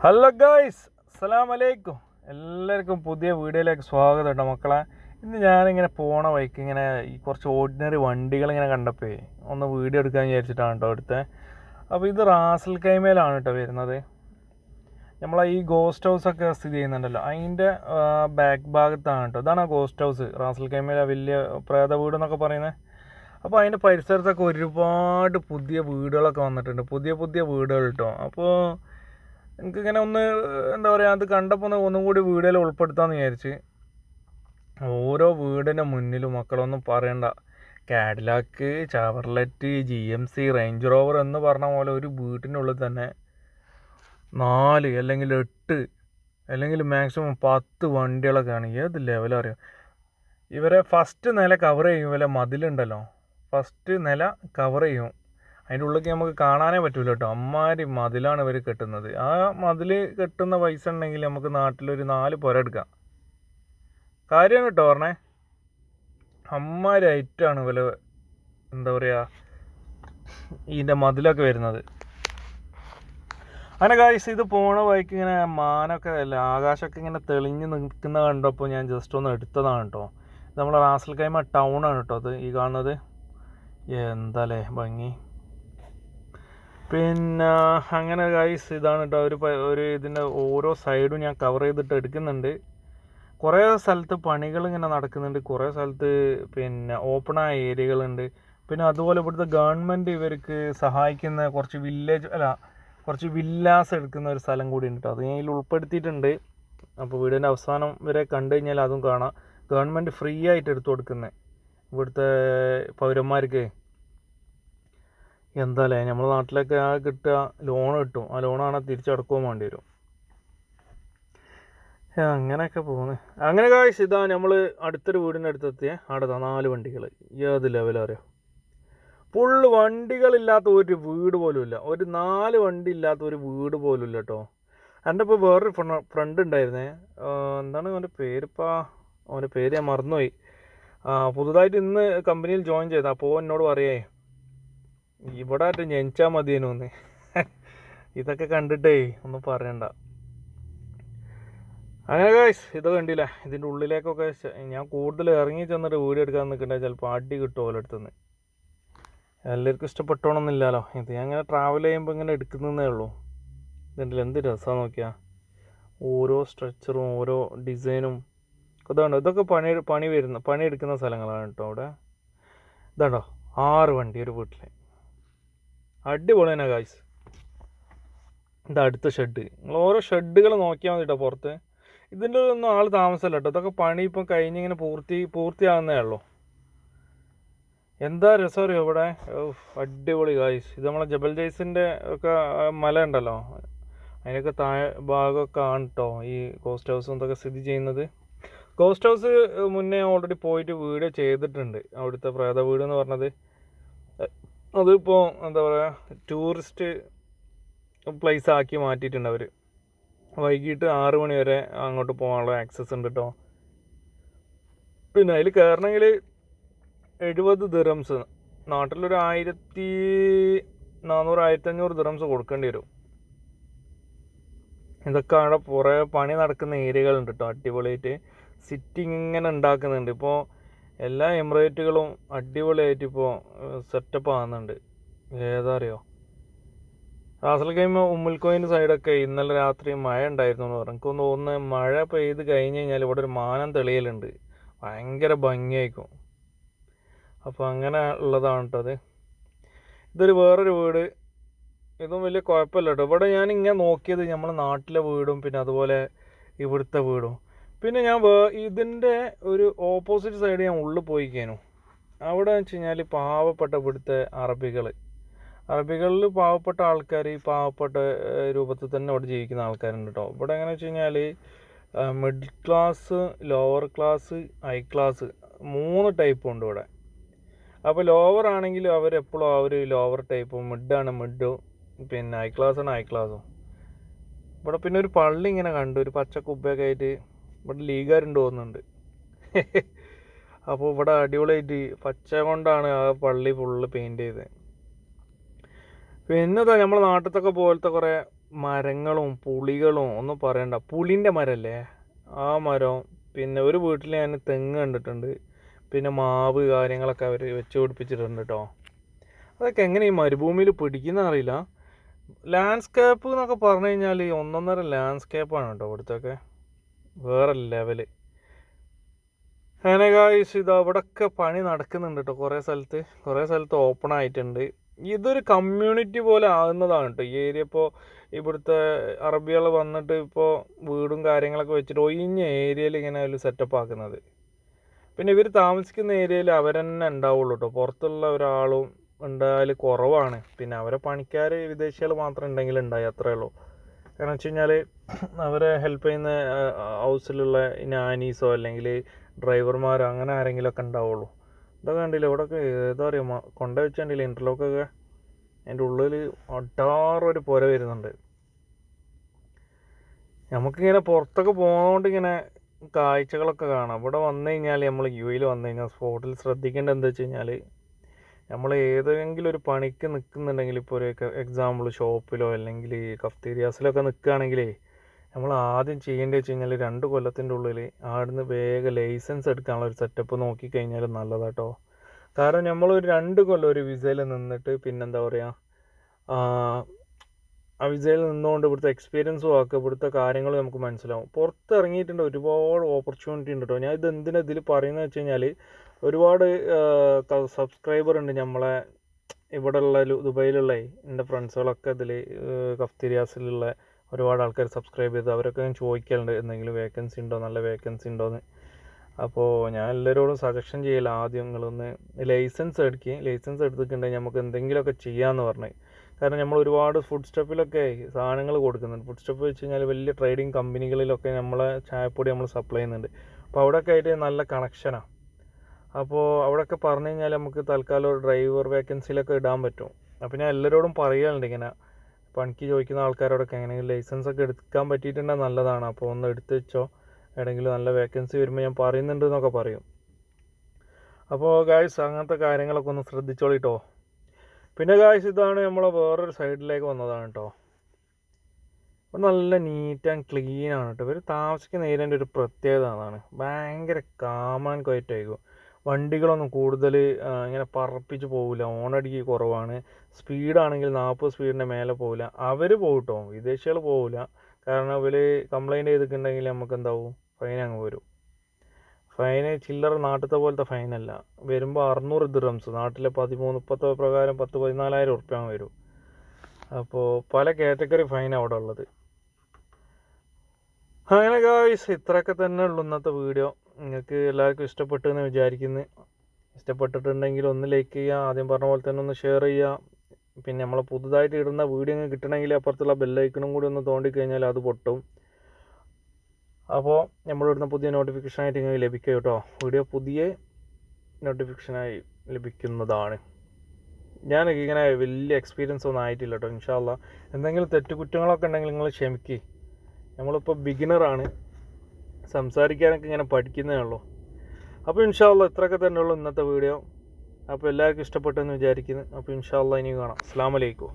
Hello guys അസ്സലാം അലൈക്കും എല്ലാവർക്കും പുതിയ വീഡിയോയിലേക്ക് സ്വാഗതം കേട്ടോ മക്കളെ. ഇന്ന് ഞാനിങ്ങനെ പോണ വഴിക്ക് ഇങ്ങനെ ഈ കുറച്ച് ഓർഡിനറി വണ്ടികൾ ഇങ്ങനെ കണ്ടപ്പോൾ ഒന്ന് വീഡിയോ എടുക്കാൻ വിചാരിച്ചിട്ടാണ് കേട്ടോ എടുത്തത് അപ്പോൾ ഇത് റാസൽ കൈമേലാണ് കേട്ടോ വരുന്നത്. നമ്മളെ ഈ ഗോസ്റ്റ് ഹൗസ് ഒക്കെ സ്ഥിതി ചെയ്യുന്നുണ്ടല്ലോ. അതിന്റെ ബാക്ക് ഭാഗത്താണ് കേട്ടോ ഇതാണ് ആ ഗോസ്റ്റ് ഹൗസ് റാസൽ കൈമേല വലിയ പ്രേത വീട് എന്നൊക്കെ പറയുന്നത് അപ്പോൾ അതിന്റെ പരിസരത്തൊക്കെ ഒരുപാട് പുതിയ വീടുകളൊക്കെ വന്നിട്ടുണ്ട്. പുതിയ പുതിയ വീടുകൾ കേട്ടോ അപ്പോൾ എനിക്കിങ്ങനെ ഒന്ന് എന്താ പറയുക അത് കണ്ടപ്പോൾ ഒന്ന് ഒന്നും കൂടി വീഡിയോയിൽ ഉൾപ്പെടുത്താമെന്ന് വിചാരിച്ച്. ഓരോ വീടിന്റെ മുന്നിലും മക്കളൊന്നും പറയണ്ട. Cadillac Chevrolet G M C Range Rover എന്ന് പറഞ്ഞ പോലെ ഒരു വീട്ടിനുള്ളിൽ തന്നെ നാല് അല്ലെങ്കിൽ എട്ട് അല്ലെങ്കിൽ മാക്സിമം പത്ത് വണ്ടികളൊക്കെയാണ് ഏത് ലെവലറിയാം ഇവരെ ഫസ്റ്റ് നില കവർ ചെയ്യും. ഇവരെ മതിലുണ്ടല്ലോ. ഫസ്റ്റ് നില കവർ ചെയ്യും. അതിന്റെ ഉള്ളിലേക്ക് നമുക്ക് കാണാനേ പറ്റൂല കേട്ടോ. അമ്മാരി മതിലാണ് ഇവർ കെട്ടുന്നത്. ആ മതിൽ കെട്ടുന്ന പൈസ ഉണ്ടെങ്കിൽ നമുക്ക് നാട്ടിലൊരു നാല് പുര എടുക്കാം. കാര്യം കേട്ടോ പറഞ്ഞേ. അമ്മാരി ഐറ്റാണ് എന്താ പറയുക ഇതിന്റെ മതിലൊക്കെ വരുന്നത്. അങ്ങനെ കാഴ്ച ഇത് പോണ വഴിക്ക് ഇങ്ങനെ മാനൊക്കെ അല്ല ആകാശമൊക്കെ ഇങ്ങനെ തെളിഞ്ഞ് നിൽക്കുന്ന കണ്ടപ്പോൾ ഞാൻ ജസ്റ്റ് ഒന്ന് എടുത്തതാണ് കേട്ടോ. നമ്മളെ റാസൽ കൈമ ടൗൺ ആണ് കേട്ടോ അത് ഈ കാണുന്നത്. എന്താ ഭംഗി? പിന്നെ അങ്ങനെ ഗൈസ് ഇതാണ് കേട്ടോ ഒരു ഒരു ഇതിന്റെ ഓരോ സൈഡും ഞാൻ കവർ ചെയ്തിട്ട് എടുക്കുന്നുണ്ട്. കുറേ സ്ഥലത്ത് പണികൾ ഇങ്ങനെ നടക്കുന്നുണ്ട്. കുറേ സ്ഥലത്ത് പിന്നെ ഓപ്പണായ ഏരിയകളുണ്ട് പിന്നെ അതുപോലെ ഇവിടുത്തെ ഗവൺമെന്റ് ഇവർക്ക് സഹായിക്കുന്ന കുറച്ച് വില്ലേജ് അല്ല കുറച്ച് വില്ലാസ് എടുക്കുന്ന ഒരു സ്ഥലം കൂടി ഉണ്ട് കേട്ടോ അത് ഞാൻ ഇതിൽ ഉൾപ്പെടുത്തിയിട്ടുണ്ട്. അപ്പോൾ വീടിന്റെ അവസാനം വരെ കണ്ടു കഴിഞ്ഞാൽ അതും കാണാം. ഗവൺമെന്റ് ഫ്രീ ആയിട്ട് എടുത്തു കൊടുക്കുന്നത് ഇവിടുത്തെ പൗരന്മാർക്ക്. എന്താല്ലേ നമ്മുടെ നാട്ടിലൊക്കെ ആ കിട്ടുക ലോൺ കിട്ടും. ആ ലോണാണ് തിരിച്ചടക്കുകയും വേണ്ടി വരും. അങ്ങനെയൊക്കെ പോകുന്നു അങ്ങനെ കാഴ്ച ഇതാ നമ്മൾ അടുത്തൊരു വീടിന്റെ അടുത്തെത്തിയ. അവിടെ നാല് വണ്ടികൾ ഏത് ലെവലറിയോ ഫുള്ള് വണ്ടികളില്ലാത്ത ഒരു വീട് പോലും ഇല്ല. ഒരു നാല് വണ്ടി ഇല്ലാത്ത ഒരു വീട് പോലും ഇല്ല കേട്ടോ എന്റെ ഇപ്പോൾ വേറൊരു ഫ്രണ്ട് ഉണ്ടായിരുന്നേ. എന്താണ് അവന്റെ പേരിപ്പാ അവന്റെ പേര് ഞാൻ മറന്നുപോയി. പുതുതായിട്ട് ഇന്ന് കമ്പനിയിൽ ജോയിൻ ചെയ്ത അപ്പോൾ എന്നോട് പറയേ ഇവിടെ ആയിട്ട് ജനിച്ചാൽ മതിയേനു ഒന്ന് ഇതൊക്കെ കണ്ടിട്ടേ ഒന്നും പറയണ്ട. അങ്ങനെ ഗൈസ് ഇത് കണ്ടില്ല? ഇതിന്റെ ഉള്ളിലേക്കൊക്കെ ഞാൻ കൂടുതൽ ഇറങ്ങി ചെന്നിട്ട് വീഡിയോ എടുക്കാൻ നിൽക്കണ്ടേ ചിലപ്പോൾ അടി കിട്ടും ഓരോരുത്തുനിന്ന് എല്ലാവർക്കും ഇഷ്ടപ്പെട്ടോണമെന്നില്ലല്ലോ ഇത് ഞാൻ ഇങ്ങനെ ട്രാവൽ ചെയ്യുമ്പോൾ ഇങ്ങനെ എടുക്കുന്നതേ ഉള്ളൂ. ഇതിന്റെ എന്ത് രസമാണ് നോക്കിയാൽ ഓരോ സ്ട്രക്ചറും ഓരോ ഡിസൈനും ഇതുണ്ടോ ഇതൊക്കെ പണി പണി വരുന്ന പണിയെടുക്കുന്ന സ്ഥലങ്ങളാണ് കേട്ടോ അവിടെ. ഇതാണ്ടോ ആറ് വണ്ടി ഒരു വീട്ടിൽ അടിപൊളി തന്നെ കായ്സ് ഇത് അടുത്ത ഷെഡ് നിങ്ങൾ ഓരോ ഷെഡുകൾ നോക്കിയാൽ മതി കേട്ടോ പുറത്ത്. ഇതിന്റെ ഒന്നും ആൾ താമസമല്ല കേട്ടോ ഇതൊക്കെ പണി ഇപ്പം കഴിഞ്ഞിങ്ങനെ പൂർത്തി പൂർത്തിയാകുന്നേ ഉള്ളൂ. എന്താ രസം അറിയോ ഇവിടെ? അടിപൊളി കായ്സ് ഇത് നമ്മളെ ജബൽ ജയ്സിന്റെ ഒക്കെ മല ഉണ്ടല്ലോ. അതിനൊക്കെ താഴെ ഭാഗമൊക്കെ ആണ് കേട്ടോ ഈ ഗോസ്റ്റ് ഹൗസും ഇതൊക്കെ സ്ഥിതി ചെയ്യുന്നത്. ഗോസ്റ്റ് ഹൗസ് മുന്നേ ഓൾറെഡി പോയിട്ട് വീഡിയോ ചെയ്തിട്ടുണ്ട്. അവിടുത്തെ പ്രേത വീട് എന്ന് പറഞ്ഞത്. അതിപ്പോൾ എന്താ പറയുക ടൂറിസ്റ്റ് പ്ലേസ് ആക്കി മാറ്റിയിട്ടുണ്ട് അവർ വൈകിട്ട് ആറ് മണി വരെ അങ്ങോട്ട് പോകാനുള്ള ആക്സസ് ഉണ്ട് കേട്ടോ പിന്നെ അതിൽ കയറണമെങ്കിൽ എഴുപത് ദിറംസ് നാട്ടിലൊരു ആയിരത്തി നാനൂറ് ആയിരത്തഞ്ഞൂറ് ദിറംസ് കൊടുക്കേണ്ടി വരും. ഇതൊക്കെ അവിടെ കുറേ പണി നടക്കുന്ന ഏരിയകളുണ്ട് കേട്ടോ അടിപൊളിയായിട്ട്. സിറ്റിംഗ് ഇങ്ങനെ ഉണ്ടാക്കുന്നുണ്ട്. ഇപ്പോൾ എല്ലാ എമിറേറ്റുകളും അടിപൊളിയായിട്ട് ഇപ്പോൾ സെറ്റപ്പ് ആകുന്നുണ്ട് ഏതാ അറിയോ റാസൽ ഗെയിം ഉമ്മുൽക്കോയിന്റെ സൈഡൊക്കെ ഇന്നലെ രാത്രി മഴ ഉണ്ടായിരുന്നു എന്ന് പറഞ്ഞു. എനിക്കൊന്ന് തോന്നുന്നത് മഴ പെയ്ത് കഴിഞ്ഞ് കഴിഞ്ഞാൽ ഇവിടെ ഒരു മാനം തെളിയലുണ്ട്. ഭയങ്കര ഭംഗിയായിരിക്കും. അപ്പോൾ അങ്ങനെ ഉള്ളതാണ് കേട്ടോ ഇതൊരു വേറൊരു വീട്. ഇതും വലിയ കുഴപ്പമില്ല കേട്ടോ ഇവിടെ ഞാൻ ഇങ്ങനെ നോക്കിയത് നമ്മുടെ നാട്ടിലെ വീടും പിന്നെ അതുപോലെ ഇവിടുത്തെ വീടും. പിന്നെ ഞാൻ വേ ഇതിന്റെ ഒരു ഓപ്പോസിറ്റ് സൈഡ് ഞാൻ ഉള്ളിൽ പോയിക്കേനു. അവിടെ വെച്ച് കഴിഞ്ഞാൽ പാവപ്പെട്ട ഇവിടുത്തെ അറബികൾ അറബികളിൽ പാവപ്പെട്ട ആൾക്കാർ ഈ പാവപ്പെട്ട രൂപത്തിൽ തന്നെ അവിടെ ജീവിക്കുന്ന ആൾക്കാരുണ്ട് കേട്ടോ ഇവിടെ എങ്ങനെ വെച്ച് കഴിഞ്ഞാൽ middle class lower class high class മൂന്ന് ടൈപ്പ് ഉണ്ട് ഇവിടെ. അപ്പോൾ ലോവർ ആണെങ്കിൽ അവരെപ്പോഴും ആ ഒരു ലോവർ ടൈപ്പും മിഡാണ് മിഡും പിന്നെ ഹൈ ക്ലാസ് ആണ് ഹൈ ക്ലാസ്സും ഇവിടെ പിന്നെ ഒരു പള്ളി ഇങ്ങനെ കണ്ടു ഒരു പച്ച കുബ്ബയൊക്കെ ആയിട്ട് ഇവിടെ ലീഗുകാരുണ്ട് തോന്നുന്നുണ്ട്. അപ്പോൾ ഇവിടെ അടിപൊളിയായിട്ട് പച്ച കൊണ്ടാണ് ആ പള്ളി ഫുള്ള് പെയിന്റ് ചെയ്തത്. പിന്നെ നമ്മളെ നാട്ടിലത്തൊക്കെ പോലത്തെ കുറേ മരങ്ങളും പുളികളും ഒന്നും പറയണ്ട. പുളിന്റെ മരമല്ലേ ആ മരം പിന്നെ ഒരു വീട്ടിൽ ഞാൻ തെങ്ങ് കണ്ടിട്ടുണ്ട്. പിന്നെ മാവ് കാര്യങ്ങളൊക്കെ അവർ വെച്ച് പിടിപ്പിച്ചിട്ടുണ്ട് കേട്ടോ അതൊക്കെ എങ്ങനെ ഈ മരുഭൂമിയിൽ പിടിക്കുന്ന അറിയില്ല. ലാൻഡ്സ്കേപ്പ് എന്നൊക്കെ പറഞ്ഞു കഴിഞ്ഞാൽ ഒന്നൊന്നര ലാൻഡ്സ്കേപ്പാണ് കേട്ടോ ഇവിടുത്തെയൊക്കെ വേറെ ലെവൽ അങ്ങനെ ഗായ്സ് ഇത് അവിടെയൊക്കെ പണി നടക്കുന്നുണ്ട് കേട്ടോ കുറേ സ്ഥലത്ത്. കുറേ സ്ഥലത്ത് ഓപ്പൺ ആയിട്ടുണ്ട്. ഇതൊരു കമ്മ്യൂണിറ്റി പോലെ ആകുന്നതാണ് കേട്ടോ ഈ ഏരിയ ഇപ്പോൾ ഇവിടുത്തെ അറബികൾ വന്നിട്ട് ഇപ്പോൾ വീടും കാര്യങ്ങളൊക്കെ വെച്ചിട്ട് ഒഴിഞ്ഞ ഏരിയയിൽ ഇങ്ങനെ ഒരു സെറ്റപ്പ് ആക്കുന്നത്. പിന്നെ ഇവർ താമസിക്കുന്ന ഏരിയയിൽ അവരെന്നെ ഉണ്ടാവുള്ളൂ കേട്ടോ പുറത്തുള്ള ഒരാളും ഉണ്ടായാൽ കുറവാണ്. പിന്നെ അവരെ പണിക്കാർ വിദേശികൾ മാത്രം ഉണ്ടെങ്കിൽ ഉണ്ടായി അത്രേ ഉള്ളൂ. കാരണം വെച്ച് കഴിഞ്ഞാൽ അവരെ ഹെൽപ്പ് ചെയ്യുന്ന ഹൗസിലുള്ള നാനീസോ അല്ലെങ്കിൽ ഡ്രൈവർമാരോ അങ്ങനെ ആരെങ്കിലുമൊക്കെ ഉണ്ടാവുള്ളൂ. ഇതൊക്കെ കണ്ടില്ല? ഇവിടെയൊക്കെ ഏതാ പറയുക കൊണ്ട വെച്ച് കണ്ടില്ല? ഇന്റർലോക്കൊക്കെ അതിന്റെ ഉള്ളിൽ ഒട്ടാറൊരു പുര വരുന്നുണ്ട്. നമുക്കിങ്ങനെ പുറത്തൊക്കെ പോകുന്നതുകൊണ്ട് ഇങ്ങനെ കാഴ്ചകളൊക്കെ കാണാം. ഇവിടെ വന്നു കഴിഞ്ഞാൽ നമ്മൾ യു എയിൽ വന്നു കഴിഞ്ഞാൽ സ്പോട്ടിൽ ശ്രദ്ധിക്കേണ്ടത് എന്താ വെച്ച് കഴിഞ്ഞാൽ നമ്മൾ ഏതെങ്കിലും ഒരു പണിക്ക് നിൽക്കുന്നുണ്ടെങ്കിൽ ഇപ്പോൾ ഒരു എക്സാമ്പിൾ ഷോപ്പിലോ അല്ലെങ്കിൽ കഫ്തീരിയാസിലൊക്കെ നിൽക്കുകയാണെങ്കിലേ നമ്മൾ ആദ്യം ചെയ്യേണ്ടത് വെച്ച് കഴിഞ്ഞാൽ രണ്ട് കൊല്ലത്തിന്റെ ഉള്ളിൽ അവിടുന്ന് വേഗം ലൈസൻസ് എടുക്കാനുള്ള ഒരു സെറ്റപ്പ് നോക്കിക്കഴിഞ്ഞാൽ നല്ലതാട്ടോ. കാരണം നമ്മൾ ഒരു രണ്ട് കൊല്ലം ഒരു വിസയിൽ നിന്നിട്ട് പിന്നെന്താ പറയുക ആ വിസയിൽ നിന്നുകൊണ്ട് ഇവിടുത്തെ എക്സ്പീരിയൻസും ആക്കുക ഇവിടുത്തെ കാര്യങ്ങൾ നമുക്ക് മനസ്സിലാവും. പുറത്ത് ഇറങ്ങിയിട്ടുണ്ട് ഒരുപാട് ഓപ്പർച്യൂണിറ്റി ഉണ്ട് കേട്ടോ ഞാൻ ഇത് എന്തിനാ ഇതിൽ പറയുന്നത് വെച്ച് കഴിഞ്ഞാൽ ഒരുപാട് സബ്സ്ക്രൈബർ ഉണ്ട് നമ്മളെ ഇവിടെയുള്ള ദുബൈയിലുള്ള എന്റെ ഫ്രണ്ട്സുകളൊക്കെ ഇതിൽ കഫ്തീരിയാസിലുള്ള ഒരുപാട് ആൾക്കാർ സബ്സ്ക്രൈബ് ചെയ്ത്. അവരൊക്കെ ഞാൻ ചോദിക്കലുണ്ട് എന്തെങ്കിലും വേക്കൻസി ഉണ്ടോ? നല്ല വേക്കൻസി ഉണ്ടോയെന്ന് അപ്പോൾ ഞാൻ എല്ലാവരോടും സജഷൻ ചെയ്യല ആദ്യം നിങ്ങളൊന്ന് ലൈസൻസ് എടുക്കുക ലൈസൻസ് എടുത്തിട്ടുണ്ടെങ്കിൽ നമുക്ക് എന്തെങ്കിലുമൊക്കെ ചെയ്യാമെന്ന് പറഞ്ഞു. കാരണം നമ്മൾ ഒരുപാട് ഫുഡ് സ്റ്റെപ്പിലൊക്കെ സാധനങ്ങൾ കൊടുക്കുന്നുണ്ട്. ഫുഡ് സ്റ്റെപ്പ് വെച്ച് കഴിഞ്ഞാൽ വലിയ ട്രേഡിങ് കമ്പനികളിലൊക്കെ നമ്മളെ ചായപ്പൊടി നമ്മൾ സപ്ലൈ ചെയ്യുന്നുണ്ട്. അപ്പോൾ അവിടെയൊക്കെ ആയിട്ട് നല്ല കണക്ഷനാണ് അപ്പോൾ അവിടെയൊക്കെ പറഞ്ഞു കഴിഞ്ഞാൽ നമുക്ക് തൽക്കാലം ഒരു ഡ്രൈവർ വേക്കൻസിയിലൊക്കെ ഇടാൻ പറ്റും. അപ്പോൾ ഞാൻ എല്ലാവരോടും പറയാറുണ്ട് ഇങ്ങനെ പണിക്ക് ചോദിക്കുന്ന ആൾക്കാരോടൊക്കെ എങ്ങനെയെങ്കിലും ലൈസൻസ് ഒക്കെ എടുക്കാൻ പറ്റിയിട്ടുണ്ടെങ്കിൽ നല്ലതാണ്. അപ്പോൾ ഒന്ന് എടുത്ത് വെച്ചോ. എവിടെയെങ്കിലും നല്ല വേക്കൻസി വരുമ്പോൾ ഞാൻ പറയുന്നുണ്ട് എന്നൊക്കെ പറയും. അപ്പോൾ ഗായ്സ് അങ്ങനത്തെ കാര്യങ്ങളൊക്കെ ഒന്ന് ശ്രദ്ധിച്ചോളിട്ടോ പിന്നെ ഗായ്സ് ഇതാണ് നമ്മൾ വേറൊരു സൈഡിലേക്ക് വന്നതാണ് കേട്ടോ അപ്പോൾ നല്ല നീറ്റ് ആൻഡ് ക്ലീൻ ആണ് കേട്ടോ ഇവർ താമസിക്കുന്ന ഏരിയന്റെ ഒരു പ്രത്യേകത അതാണ്. ഭയങ്കര കാമാൻ ക്വയറ്റായിരിക്കും വണ്ടികളൊന്നും കൂടുതൽ ഇങ്ങനെ പറപ്പിച്ച് പോകില്ല ഓണടിക്ക് കുറവാണ്. സ്പീഡാണെങ്കിൽ നാൽപ്പത് സ്പീഡിന്റെ മേലെ പോവില്ല. അവർ പോകട്ടോ വിദേശികൾ പോവില്ല. കാരണം ഇവർ കംപ്ലൈന്റ് ചെയ്തിട്ടുണ്ടെങ്കിൽ നമുക്ക് എന്താവും? ഫൈൻ അങ്ങ് വരും. ഫൈന് ചില്ലറ നാട്ടിലത്തെ പോലത്തെ ഫൈനല്ല വരുമ്പോൾ അറുന്നൂറ് ദിറംസ് നാട്ടിലെ പതിമൂന്ന് മുപ്പത്തോ പ്രകാരം പത്ത് പതിനാലായിരം ഉറുപ്പ്യ വരും. അപ്പോൾ പല കാറ്റഗറി ഫൈൻ അവിടെ ഉള്ളത്. അങ്ങനെ ഗായ്സ് ഇത്രയൊക്കെ തന്നെ ഉള്ളൂ ഇന്നത്തെ വീഡിയോ നിങ്ങൾക്ക് എല്ലാവർക്കും ഇഷ്ടപ്പെട്ടു എന്ന് വിചാരിക്കുന്നു. ഇഷ്ടപ്പെട്ടിട്ടുണ്ടെങ്കിൽ ഒന്ന് ലൈക്ക് ചെയ്യുക ആദ്യം പറഞ്ഞ പോലെ തന്നെ ഒന്ന് ഷെയർ ചെയ്യുക. പിന്നെ നമ്മൾ പുതുതായിട്ട് ഇടുന്ന വീഡിയോ കിട്ടണമെങ്കിൽ അപ്പുറത്തുള്ള ബെല്ലൈക്കണും കൂടി ഒന്ന് തോണ്ടി കഴിഞ്ഞാൽ അത് പൊട്ടും. അപ്പോൾ നമ്മളിടുന്ന പുതിയ നോട്ടിഫിക്കേഷനായിട്ട് നിങ്ങൾക്ക് ലഭിക്കുക കേട്ടോ. വീഡിയോ പുതിയ നോട്ടിഫിക്കേഷനായി ലഭിക്കുന്നതാണ്. ഞാനൊക്കെ ഇങ്ങനെ വലിയ എക്സ്പീരിയൻസ് ഒന്നും ആയിട്ടില്ല കേട്ടോ ഇൻഷാല്ല എന്തെങ്കിലും തെറ്റുകുറ്റങ്ങളൊക്കെ ഉണ്ടെങ്കിൽ നിങ്ങൾ ക്ഷമിക്കുക നമ്മളിപ്പോൾ ബിഗിനറാണ് സംസാരിക്കാനൊക്കെ ഇങ്ങനെ പഠിക്കുന്നേ ഉള്ളൂ. അപ്പോൾ ഇൻഷാല്ല ഇത്രയൊക്കെ തന്നെയുള്ളൂ ഇന്നത്തെ വീഡിയോ. അപ്പോൾ എല്ലാവർക്കും ഇഷ്ടപ്പെട്ടെന്ന് വിചാരിക്കുന്നു. അപ്പോൾ ഇൻഷാല്ല ഇനി കാണാം. അസ്സാം വലൈക്കും